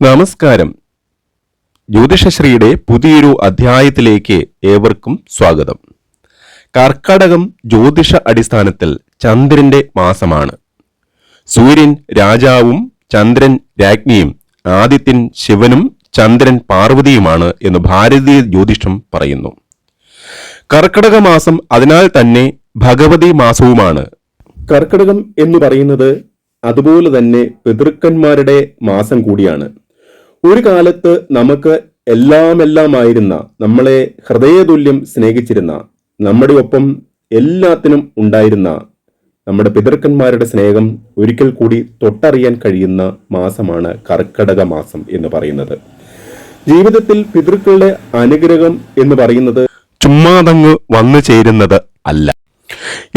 നമസ്കാരം. ജ്യോതിഷശ്രീയുടെ പുതിയൊരു അധ്യായത്തിലേക്ക് ഏവർക്കും സ്വാഗതം. കർക്കടകം ജ്യോതിഷ അടിസ്ഥാനത്തിൽ ചന്ദ്രന്റെ മാസമാണ്. സൂര്യൻ രാജാവും ചന്ദ്രൻ രാജ്ഞിയും ആദിത്യൻ ശിവനും ചന്ദ്രൻ പാർവതിയുമാണ് എന്ന് ഭാരതീയ ജ്യോതിഷം പറയുന്നു. കർക്കടക മാസം അതിനാൽ തന്നെ ഭഗവതി മാസവുമാണ്. കർക്കടകം എന്ന് പറയുന്നത് അതുപോലെ തന്നെ പിതൃക്കന്മാരുടെ മാസം കൂടിയാണ്. ഒരു കാലത്ത് നമുക്ക് എല്ലാമെല്ലാമായിരുന്ന നമ്മളെ ഹൃദയതുല്യം സ്നേഹിച്ചിരുന്ന നമ്മുടെ ഒപ്പം എല്ലാത്തിനും ഉണ്ടായിരുന്ന നമ്മുടെ പിതൃക്കന്മാരുടെ സ്നേഹം ഒരിക്കൽ കൂടി തൊട്ടറിയാൻ കഴിയുന്ന മാസമാണ് കർക്കടക മാസം എന്ന് പറയുന്നത്. ജീവിതത്തിൽ പിതൃക്കളുടെ അനുഗ്രഹം എന്ന് പറയുന്നത് ചുമ്മാതങ്ങ് വന്നു ചേരുന്നത് അല്ല.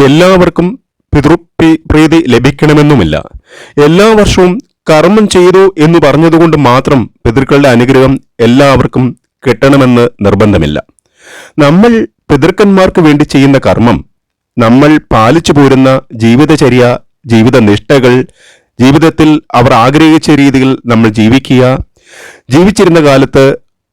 എല്ലാവർക്കും പിതൃപ്രീതി ലഭിക്കണമെന്നുമില്ല. എല്ലാ വർഷവും കർമ്മം ചെയ്തു എന്ന് പറഞ്ഞതുകൊണ്ട് മാത്രം പിതൃക്കളുടെ അനുഗ്രഹം എല്ലാവർക്കും കിട്ടണമെന്ന് നിർബന്ധമില്ല. നമ്മൾ പിതൃക്കന്മാർക്ക് വേണ്ടി ചെയ്യുന്ന കർമ്മം നമ്മൾ പാലിച്ചു പോരുന്ന ജീവിതചര്യ ജീവിത നിഷ്ഠകൾ ജീവിതത്തിൽ അവർ ആഗ്രഹിച്ച രീതിയിൽ നമ്മൾ ജീവിക്കുക ജീവിച്ചിരുന്ന കാലത്ത്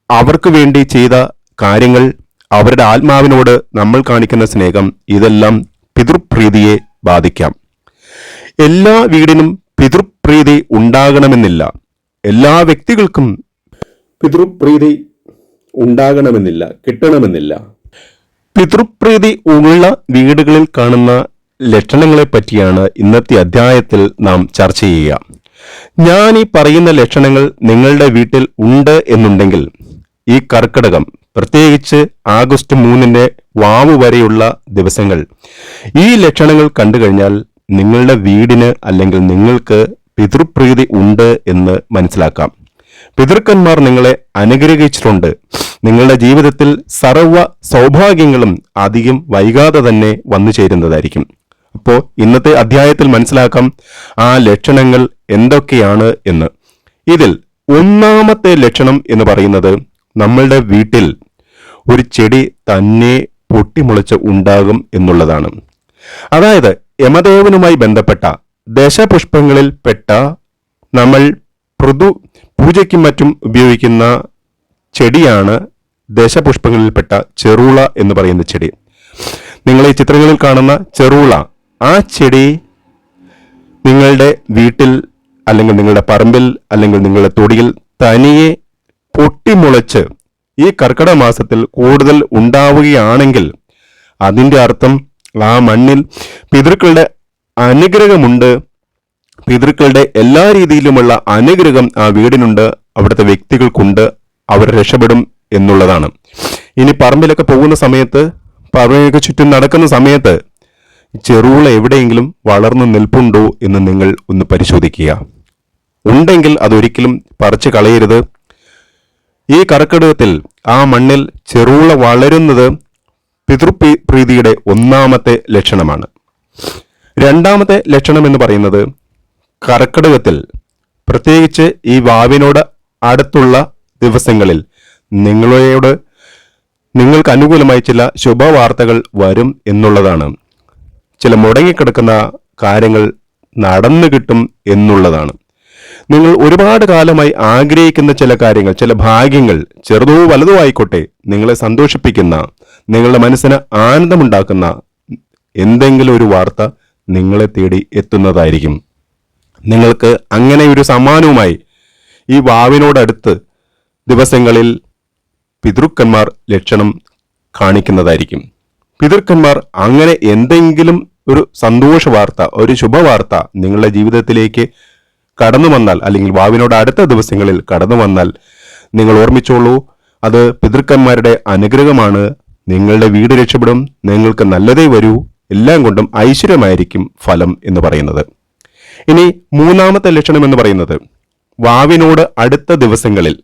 അവർക്ക് വേണ്ടി ചെയ്ത കാര്യങ്ങൾ അവരുടെ ആത്മാവിനോട് നമ്മൾ കാണിക്കുന്ന സ്നേഹം ഇതെല്ലാം പിതൃപ്രീതിയെ ബാധിക്കാം. എല്ലാ വീടിനും പിതൃപ്രീതി ഉണ്ടാകണമെന്നില്ല. എല്ലാ വ്യക്തികൾക്കും പിതൃപ്രീതി ഉണ്ടാകണമെന്നില്ല കിട്ടണമെന്നില്ല. പിതൃപ്രീതി ഉള്ള വീടുകളിൽ കാണുന്ന ലക്ഷണങ്ങളെ പറ്റിയാണ് ഇന്നത്തെ അധ്യായത്തിൽ നാം ചർച്ച ചെയ്യുക. ഞാൻ ഈ പറയുന്ന ലക്ഷണങ്ങൾ നിങ്ങളുടെ വീട്ടിൽ ഉണ്ട് എന്നുണ്ടെങ്കിൽ ഈ കർക്കിടകം പ്രത്യേകിച്ച് ആഗസ്റ്റ് മൂന്നിന്റെ വാവ് വരെയുള്ള ദിവസങ്ങൾ ഈ ലക്ഷണങ്ങൾ കണ്ടു കഴിഞ്ഞാൽ നിങ്ങളുടെ വീടിന് അല്ലെങ്കിൽ നിങ്ങൾക്ക് പിതൃപ്രീതി ഉണ്ട് എന്ന് മനസ്സിലാക്കാം. പിതൃക്കന്മാർ നിങ്ങളെ അനുഗ്രഹിച്ചിട്ടുണ്ട്. നിങ്ങളുടെ ജീവിതത്തിൽ സർവ സൗഭാഗ്യങ്ങളും അധികം വൈകാതെ തന്നെ വന്നു ചേരുന്നതായിരിക്കും. അപ്പോൾ ഇന്നത്തെ അധ്യായത്തിൽ മനസ്സിലാക്കാം ആ ലക്ഷണങ്ങൾ എന്തൊക്കെയാണ് എന്ന്. ഇതിൽ ഒന്നാമത്തെ ലക്ഷണം എന്ന് പറയുന്നത് നമ്മളുടെ വീട്ടിൽ ഒരു ചെടി തന്നെ പൊട്ടിമുളച്ച് ഉണ്ടാകും എന്നുള്ളതാണ്. അതായത് യമദേവനുമായി ബന്ധപ്പെട്ട ദശപുഷ്പങ്ങളിൽ പെട്ട നമ്മൾ പൃഥു പൂജയ്ക്കും മറ്റും ഉപയോഗിക്കുന്ന ചെടിയാണ് ദശപുഷ്പങ്ങളിൽപ്പെട്ട ചെറുള എന്ന് പറയുന്ന ചെടി. നിങ്ങൾ ഈ ചിത്രങ്ങളിൽ കാണുന്ന ചെറുള ആ ചെടി നിങ്ങളുടെ വീട്ടിൽ അല്ലെങ്കിൽ നിങ്ങളുടെ പറമ്പിൽ അല്ലെങ്കിൽ നിങ്ങളുടെ തൊടിയിൽ തനിയെ പൊട്ടിമുളച്ച് ഈ കർക്കിടക മാസത്തിൽ കൂടുതൽ ഉണ്ടാവുകയാണെങ്കിൽ അതിന്റെ അർത്ഥം ആ മണ്ണിൽ പിതൃക്കളുടെ അനുഗ്രഹമുണ്ട്. പിതൃക്കളുടെ എല്ലാ രീതിയിലുമുള്ള അനുഗ്രഹം ആ വീടിനുണ്ട് അവിടുത്തെ വ്യക്തികൾക്കുണ്ട് അവർ രക്ഷപ്പെടും എന്നുള്ളതാണ്. ഇനി പറമ്പിലൊക്കെ പോകുന്ന സമയത്ത് പറമ്പിലൊക്കെ ചുറ്റും നടക്കുന്ന സമയത്ത് ചെറുള എവിടെയെങ്കിലും വളർന്നു നിൽപ്പുണ്ടോ എന്ന് നിങ്ങൾ ഒന്ന് പരിശോധിക്കുക. ഉണ്ടെങ്കിൽ അതൊരിക്കലും പറിച്ചു കളയരുത്. ഈ കർക്കിടകത്തിൽ ആ മണ്ണിൽ ചെറുള വളരുന്നത് പിതൃപ്രീതിയുടെ ഒന്നാമത്തെ ലക്ഷണമാണ്. രണ്ടാമത്തെ ലക്ഷണം എന്ന് പറയുന്നത് കർക്കിടകത്തിൽ പ്രത്യേകിച്ച് ഈ വാവിനോട് അടുത്തുള്ള ദിവസങ്ങളിൽ നിങ്ങളോട് നിങ്ങൾക്ക് അനുകൂലമായി ചില ശുഭവാർത്തകൾ വരും എന്നുള്ളതാണ്. ചില മുടങ്ങിക്കിടക്കുന്ന കാര്യങ്ങൾ നടന്നു കിട്ടും എന്നുള്ളതാണ്. നിങ്ങൾ ഒരുപാട് കാലമായി ആഗ്രഹിക്കുന്ന ചില കാര്യങ്ങൾ ചില ഭാഗ്യങ്ങൾ ചെറുതോ വലുതോ ആയിക്കോട്ടെ നിങ്ങളെ സന്തോഷിപ്പിക്കുന്ന നിങ്ങളുടെ മനസ്സിന് ആനന്ദമുണ്ടാക്കുന്ന എന്തെങ്കിലും ഒരു വാർത്ത നിങ്ങളെ തേടി എത്തുന്നതായിരിക്കും. നിങ്ങൾക്ക് അങ്ങനെ ഒരു സമ്മാനവുമായി ഈ വാവിനോടടുത്ത് ദിവസങ്ങളിൽ പിതൃക്കന്മാർ ലക്ഷണം കാണിക്കുന്നതായിരിക്കും. പിതൃക്കന്മാർ അങ്ങനെ എന്തെങ്കിലും ഒരു സന്തോഷ വാർത്ത ഒരു ശുഭവാർത്ത നിങ്ങളുടെ ജീവിതത്തിലേക്ക് കടന്നു വന്നാൽ അല്ലെങ്കിൽ വാവിനോട് അടുത്ത ദിവസങ്ങളിൽ കടന്നു വന്നാൽ നിങ്ങൾ ഓർമ്മിച്ചോളൂ അത് പിതൃക്കന്മാരുടെ അനുഗ്രഹമാണ്. നിങ്ങളുടെ വീട് രക്ഷപ്പെടും. നിങ്ങൾക്ക് നല്ലതേ വരൂ. എല്ലാം കൊണ്ടും ഐശ്വര്യമായിരിക്കും ഫലം എന്ന് പറയുന്നത്. ഇനി മൂന്നാമത്തെ ലക്ഷണം എന്ന് പറയുന്നത് വാവിനോട് അടുത്ത ദിവസങ്ങളിൽ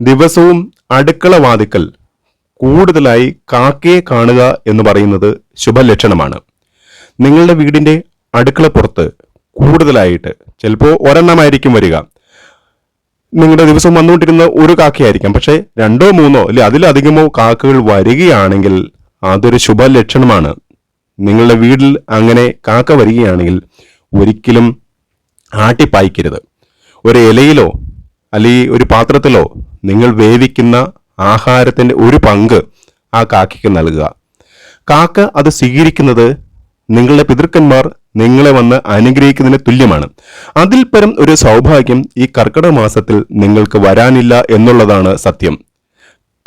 ദിവസവും അടുക്കള വാതിക്കൽ കൂടുതലായി കാക്കയെ കാണുക എന്ന് പറയുന്നത് ശുഭലക്ഷണമാണ്. നിങ്ങളുടെ വീടിന്റെ അടുക്കള പുറത്ത് കൂടുതലായിട്ട് ചിലപ്പോൾ ഒരെണ്ണമായിരിക്കും വരിക. നിങ്ങളുടെ ദിവസം വന്നുകൊണ്ടിരുന്ന ഒരു കാക്കയായിരിക്കാം. പക്ഷേ രണ്ടോ മൂന്നോ അല്ലെ അതിലധികമോ കാക്കകൾ വരികയാണെങ്കിൽ അതൊരു ശുഭലക്ഷണമാണ്. നിങ്ങളുടെ വീട്ടിൽ അങ്ങനെ കാക്ക വരികയാണെങ്കിൽ ഒരിക്കലും ആട്ടിപ്പായിക്കരുത് ഒരു ഇലയിലോ അല്ലെങ്കിൽ ഒരു പാത്രത്തിലോ നിങ്ങൾ വേവിക്കുന്ന ആഹാരത്തിന്റെ ഒരു പങ്ക് ആ കാക്കയ്ക്ക് നൽകുക. കാക്ക അത് സ്വീകരിക്കുന്നത് നിങ്ങളുടെ പിതൃക്കന്മാർ നിങ്ങളെ വന്ന് അനുഗ്രഹിക്കുന്നതിന് തുല്യമാണ്. അതിൽ പരം ഒരു സൗഭാഗ്യം ഈ കർക്കിടക മാസത്തിൽ നിങ്ങൾക്ക് വരാനില്ല എന്നുള്ളതാണ് സത്യം.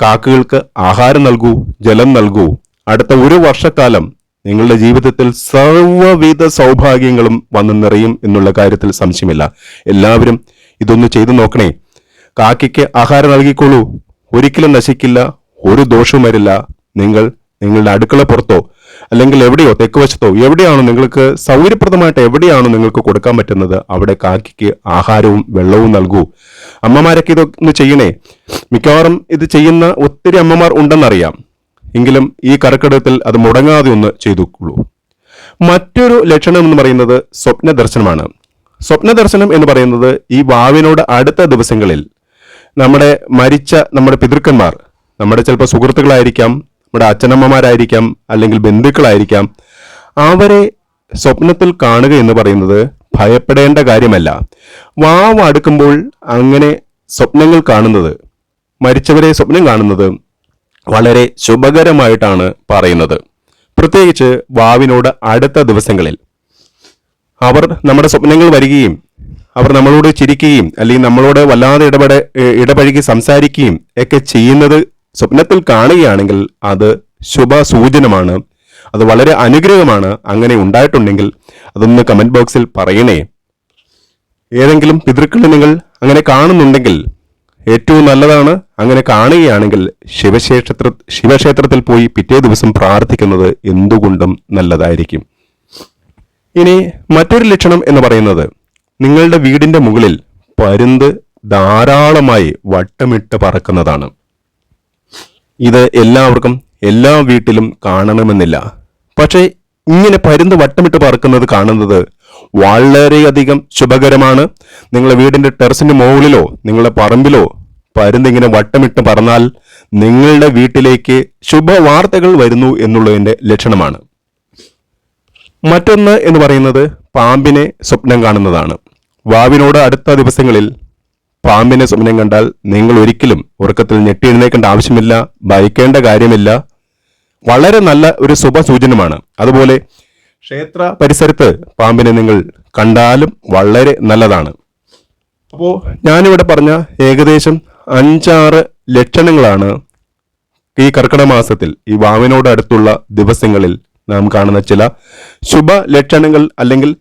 കാക്കകൾക്ക് ആഹാരം നൽകൂ ജലം നൽകൂ. അടുത്ത ഒരു വർഷക്കാലം നിങ്ങളുടെ ജീവിതത്തിൽ സർവവിധ സൗഭാഗ്യങ്ങളും വന്നു നിറയും എന്നുള്ള കാര്യത്തിൽ സംശയമില്ല. എല്ലാവരും ഇതൊന്ന് ചെയ്തു നോക്കണേ. കാക്കയ്ക്ക് ആഹാരം നൽകിക്കോളൂ. ഒരിക്കലും നശിക്കില്ല ഒരു ദോഷവും വരില്ല. നിങ്ങൾ നിങ്ങളുടെ അടുക്കള പുറത്തോ അല്ലെങ്കിൽ എവിടെയോ തെക്ക് വശത്തോ എവിടെയാണോ നിങ്ങൾക്ക് സൗകര്യപ്രദമായിട്ട് എവിടെയാണോ നിങ്ങൾക്ക് കൊടുക്കാൻ പറ്റുന്നത് അവിടെ കാക്കിക്ക് ആഹാരവും വെള്ളവും നൽകൂ. അമ്മമാരൊക്കെ ഇതൊന്ന് ചെയ്യണേ. മിക്കവാറും ഇത് ചെയ്യുന്ന ഒത്തിരി അമ്മമാർ ഉണ്ടെന്നറിയാം. എങ്കിലും ഈ കർക്കിടകത്തിൽ അത് മുടങ്ങാതെ ഒന്ന് ചെയ്തുകൊള്ളൂ. മറ്റൊരു ലക്ഷണം എന്ന് പറയുന്നത് സ്വപ്ന ദർശനമാണ് സ്വപ്ന ദർശനം എന്ന് പറയുന്നത് ഈ വാവിനോട് അടുത്ത ദിവസങ്ങളിൽ നമ്മുടെ മരിച്ച നമ്മുടെ പിതൃക്കന്മാർ നമ്മുടെ ചിലപ്പോൾ സുഹൃത്തുക്കളായിരിക്കാം നമ്മുടെ അച്ഛനമ്മമാരായിരിക്കാം അല്ലെങ്കിൽ ബന്ധുക്കളായിരിക്കാം അവരെ സ്വപ്നത്തിൽ കാണുക എന്ന് പറയുന്നത് ഭയപ്പെടേണ്ട കാര്യമല്ല. വാവ് അടുക്കുമ്പോൾ അങ്ങനെ സ്വപ്നങ്ങൾ കാണുന്നത് മരിച്ചവരെ സ്വപ്നം കാണുന്നത് വളരെ ശുഭകരമായിട്ടാണ് പറയുന്നത്. പ്രത്യേകിച്ച് വാവിനോട് അടുത്ത ദിവസങ്ങളിൽ. അവർ നമ്മുടെ സ്വപ്നങ്ങൾ വരികയും അവർ നമ്മളോട് ചിരിക്കുകയും അല്ലെങ്കിൽ നമ്മളോട് വല്ലാതെ ഇടപെട ഇടപഴകി സംസാരിക്കുകയും ഒക്കെ ചെയ്യുന്നത് സ്വപ്നത്തിൽ കാണുകയാണെങ്കിൽ അത് ശുഭ സൂചനമാണ് അത് വളരെ അനുഗ്രഹമാണ്. അങ്ങനെ ഉണ്ടായിട്ടുണ്ടെങ്കിൽ അതൊന്ന് കമന്റ് ബോക്സിൽ പറയണേ. ഏതെങ്കിലും പിതൃക്കളെ നിങ്ങൾ അങ്ങനെ കാണുന്നുണ്ടെങ്കിൽ ഏറ്റവും നല്ലതാണ് അങ്ങനെ കാണുകയാണെങ്കിൽ ശിവക്ഷേത്ര ശിവക്ഷേത്രത്തിൽ പോയി പിറ്റേ ദിവസം പ്രാർത്ഥിക്കുന്നത് എന്തുകൊണ്ടും നല്ലതായിരിക്കും. ഇനി മറ്റൊരു ലക്ഷണം എന്ന് പറയുന്നത് നിങ്ങളുടെ വീടിന്റെ മുകളിൽ പരുന്ത് ധാരാളമായി വട്ടമിട്ട് പറക്കുന്നതാണ്. ഇത് എല്ലാവർക്കും എല്ലാ വീട്ടിലും കാണണമെന്നില്ല. പക്ഷേ ഇങ്ങനെ പരുന്ത് വട്ടമിട്ട് പറക്കുന്നത് കാണുന്നത് വളരെയധികം ശുഭകരമാണ്. നിങ്ങളുടെ വീടിന്റെ ടെറസിന്റെ മുകളിലോ നിങ്ങളുടെ പറമ്പിലോ പരുന്ത് ഇങ്ങനെ വട്ടമിട്ട് പറന്നാൽ നിങ്ങളുടെ വീട്ടിലേക്ക് ശുഭവാർത്തകൾ വരുന്നു എന്നുള്ളതിന്റെ ലക്ഷണമാണ്. മറ്റൊന്ന് എന്ന് പറയുന്നത് പാമ്പിനെ സ്വപ്നം കാണുന്നതാണ്. വാവിനോട് അടുത്ത ദിവസങ്ങളിൽ പാമ്പിനെ സ്വപ്നം കണ്ടാൽ നിങ്ങൾ ഒരിക്കലും ഉറക്കത്തിൽ ഞെട്ടി എഴുന്നേക്കേണ്ട ആവശ്യമില്ല ഭയക്കേണ്ട കാര്യമില്ല. വളരെ നല്ല ഒരു ശുഭ സൂചനമാണ് അതുപോലെ ക്ഷേത്ര പരിസരത്ത് പാമ്പിനെ നിങ്ങൾ കണ്ടാലും വളരെ നല്ലതാണ്. അപ്പോൾ ഞാനിവിടെ പറഞ്ഞ ഏകദേശം അഞ്ചാറ് ലക്ഷണങ്ങളാണ് ഈ കർക്കിടക മാസത്തിൽ ഈ വാവിനോട് അടുത്തുള്ള ദിവസങ്ങളിൽ നാം കാണുന്ന ചില ശുഭ ലക്ഷണങ്ങൾ അല്ലെങ്കിൽ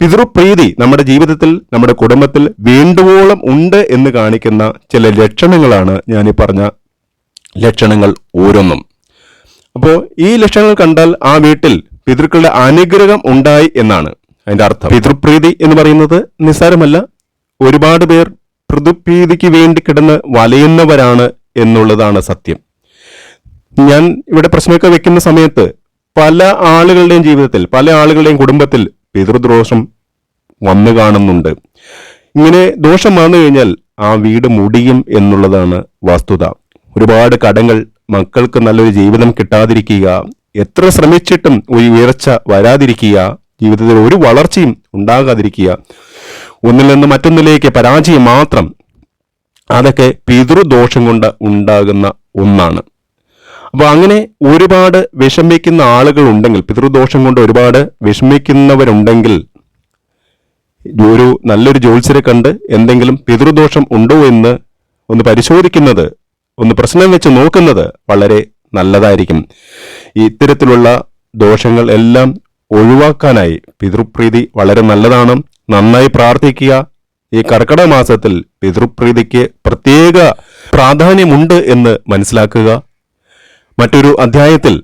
പിതൃപ്രീതി നമ്മുടെ ജീവിതത്തിൽ നമ്മുടെ കുടുംബത്തിൽ വേണ്ടുവോളം ഉണ്ട് എന്ന് കാണിക്കുന്ന ചില ലക്ഷണങ്ങളാണ് ഞാൻ ഈ പറഞ്ഞ ലക്ഷണങ്ങൾ ഓരോന്നും. അപ്പോൾ ഈ ലക്ഷണങ്ങൾ കണ്ടാൽ ആ വീട്ടിൽ പിതൃക്കളുടെ അനുഗ്രഹം ഉണ്ടായി എന്നാണ് അതിന്റെ അർത്ഥം. പിതൃപ്രീതി എന്ന് പറയുന്നത് നിസ്സാരമല്ല. ഒരുപാട് പേർ പിതൃപ്രീതിക്ക് വേണ്ടി കിടന്ന് വലയുന്നവരാണ് എന്നുള്ളതാണ് സത്യം. ഞാൻ ഇവിടെ പ്രശ്നമൊക്കെ വെക്കുന്ന സമയത്ത് പല ആളുകളുടെയും ജീവിതത്തിൽ പല ആളുകളുടെയും കുടുംബത്തിൽ പിതൃദോഷം വന്നു കാണുന്നുണ്ട്. ഇങ്ങനെ ദോഷം വന്നു കഴിഞ്ഞാൽ ആ വീട് മുടിയും എന്നുള്ളതാണ് വസ്തുത. ഒരുപാട് കടങ്ങൾ മക്കൾക്ക് നല്ലൊരു ജീവിതം കിട്ടാതിരിക്കുക എത്ര ശ്രമിച്ചിട്ടും ഒരു ഉയർച്ച വരാതിരിക്കുക ജീവിതത്തിൽ ഒരു വളർച്ചയും ഉണ്ടാകാതിരിക്കുക. ഒന്നിൽ നിന്ന് മറ്റൊന്നിലേക്ക് പരാജയം മാത്രം അതൊക്കെ പിതൃദോഷം കൊണ്ട് ഉണ്ടാകുന്ന ഒന്നാണ്. അപ്പോൾ അങ്ങനെ ഒരുപാട് വിഷമിക്കുന്ന ആളുകൾ ഉണ്ടെങ്കിൽ പിതൃദോഷം കൊണ്ട് ഒരുപാട് വിഷമിക്കുന്നവരുണ്ടെങ്കിൽ ഒരു നല്ലൊരു ജ്യോത്സ്യരെ കണ്ട് എന്തെങ്കിലും പിതൃദോഷം ഉണ്ടോ എന്ന് ഒന്ന് പരിശോധിക്കുന്നത് ഒന്ന് പ്രശ്നം വെച്ച് നോക്കുന്നത് വളരെ നല്ലതായിരിക്കും. ഇത്തരത്തിലുള്ള ദോഷങ്ങൾ എല്ലാം ഒഴിവാക്കാനായി പിതൃപ്രീതി വളരെ നല്ലതാണ്. നന്നായി പ്രാർത്ഥിക്കുക. ഈ കർക്കിടക മാസത്തിൽ പിതൃപ്രീതിക്ക് പ്രത്യേക പ്രാധാന്യമുണ്ട് എന്ന് മനസ്സിലാക്കുക. മറ്റൊരു അധ്യായത്തിൽ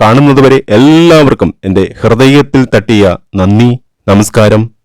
കാണുന്നതുവരെ എല്ലാവർക്കും എന്റെ ഹൃദയത്തിൽ തട്ടിയ നന്ദി നമസ്കാരം.